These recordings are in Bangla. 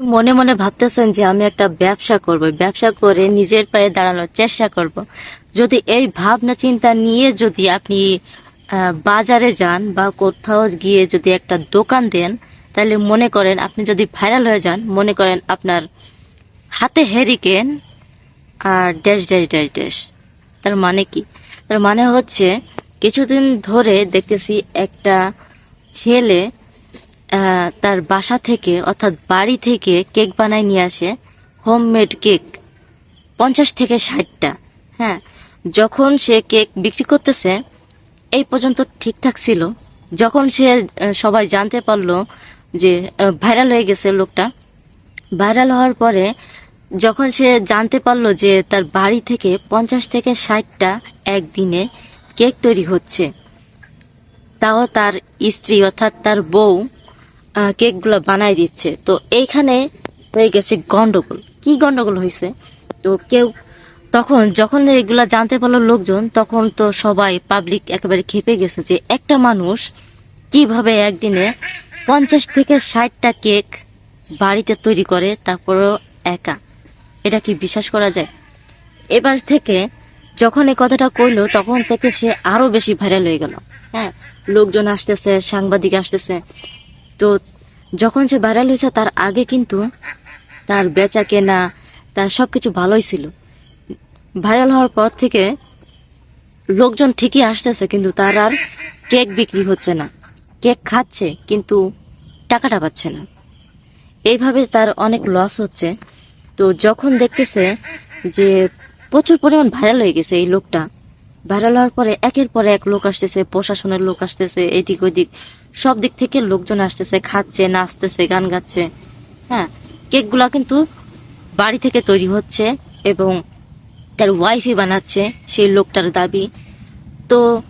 মনে মনে ভাবতেছেন যে আমি একটা ব্যবসা করব, ব্যবসা করে নিজের পায়ে দাঁড়ানোর চেষ্টা করব। যদি এই ভাবনা চিন্তা নিয়ে যদি আপনি বাজারে যান বা কোথাও গিয়ে যদি একটা দোকান দেন, তাহলে মনে করেন আপনি যদি ভাইরাল হয়ে যান, মনে করেন আপনার হাতে হেরিকেন আর ড্যাশ ড্যাশ ড্যাশ ড্যাশ তার মানে কি? তার মানে হচ্ছে কিছুদিন ধরে দেখতেছি একটা ছেলে তার বাসা থেকে, অর্থাৎ বাড়ি থেকে কেক বানায় নিয়ে আসে হোমমেড কেক পঞ্চাশ থেকে ষাটটা হ্যাঁ। যখন সে কেক বিক্রি করতেছে, এই পর্যন্ত ঠিকঠাক ছিল। যখন সে সবাই জানতে পারল যে ভাইরাল হয়ে গেছে লোকটা ভাইরাল হওয়ার পরে যখন সে জানতে পারল যে তার বাড়ি থেকে পঞ্চাশ থেকে ষাটটা একদিনে কেক তৈরি হচ্ছে, তাও তার স্ত্রী, অর্থাৎ তার বউ কেকগুলো বানাই দিচ্ছে। তো এইখানে হয়ে গেছে গন্ডগোল। কি গন্ডগোল হয়েছে? তো কেউ তখন যখন এগুলা জানতে পারল লোকজন, তখন তো সবাই পাবলিক একেবারে খেপে গেছে যে একটা মানুষ কীভাবে একদিনে পঞ্চাশ থেকে ষাটটা কেক বাড়িতে তৈরি করে, তারপরও একা। এটা কি বিশ্বাস করা যায়? এবার থেকে যখন এই কথাটা কইলো, তখন থেকে সে আরও বেশি ভাইরাল হয়ে গেল। হ্যাঁ লোকজন আসতেছে, সাংবাদিক আসতেছে। তো যখন সে ভাইরাল হয়েছে, তার আগে কিন্তু তার বেচা কেনা, তার সব কিছু ভালোই ছিল। ভাইরাল হওয়ার পর থেকে লোকজন ঠিকই আসতেছে, কিন্তু তার আর কেক বিক্রি হচ্ছে না। কেক খাচ্ছে, কিন্তু টাকাটা পাচ্ছে না। এইভাবে তার অনেক লস হচ্ছে। তো যখন দেখতেছে যে প্রচুর পরিমাণ ভাইরাল হয়ে গেছে এই লোকটা ভাইরাল হওয়ার পরে একের পরে এক লোক আসতেছে, প্রশাসনের লোক আসতেছে, এদিক ওদিক। সব দিক থেকে লোকজন আসতেছে, খাচ্ছে, নাচতেছে, গান গাচ্ছে। হ্যাঁ কেকগুলা কিন্তু বাড়ি থেকে তৈরি হচ্ছে এবং তার ওয়াইফই বানাচ্ছে সেই লোকটার দাবি। তো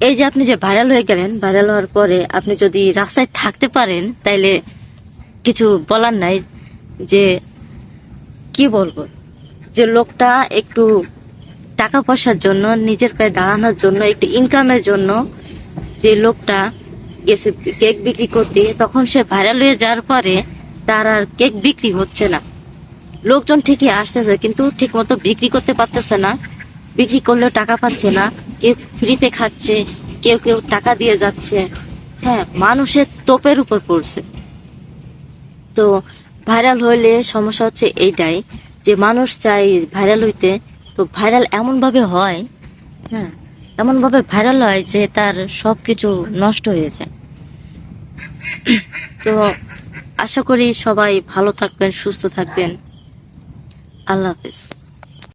এই যে আপনি যে ভাইরাল হয়ে গেলেন ভাইরাল হওয়ার পরে আপনি যদি রাস্তায় থাকতে পারেন, তাইলে কিছু বলার নাই যে, কি বলব? যে লোকটা একটু টাকা পয়সার জন্য, নিজের পায়ে দাঁড়ানোর জন্য, একটু ইনকামের জন্য যে লোকটা গেছে কেক বিক্রি করতে, তখন সে ভাইরাল হয়ে যাওয়ার পরে তার আর কেক বিক্রি হচ্ছে না। লোকজন ঠিকই আসতেছে, কিন্তু ঠিক মতো বিক্রি করতে পারতেছে না। বিক্রি করলেও টাকা পাচ্ছে না। কেউ ফ্রিতে খাচ্ছে, কেউ কেউ টাকা দিয়ে যাচ্ছে। হ্যাঁ মানুষের তোপের উপর পড়ছে। তো ভাইরাল হইলে সমস্যা হচ্ছে এইটাই যে মানুষ চাই ভাইরাল হইতে তো ভাইরাল এমনভাবে হয় হ্যাঁ এমনভাবে ভাইরাল হয় যে তার সব কিছু নষ্ট হয়ে যায়। তো আশা করি সবাই ভালো থাকবেন, সুস্থ থাকবেন। আল্লাহ হাফিজ।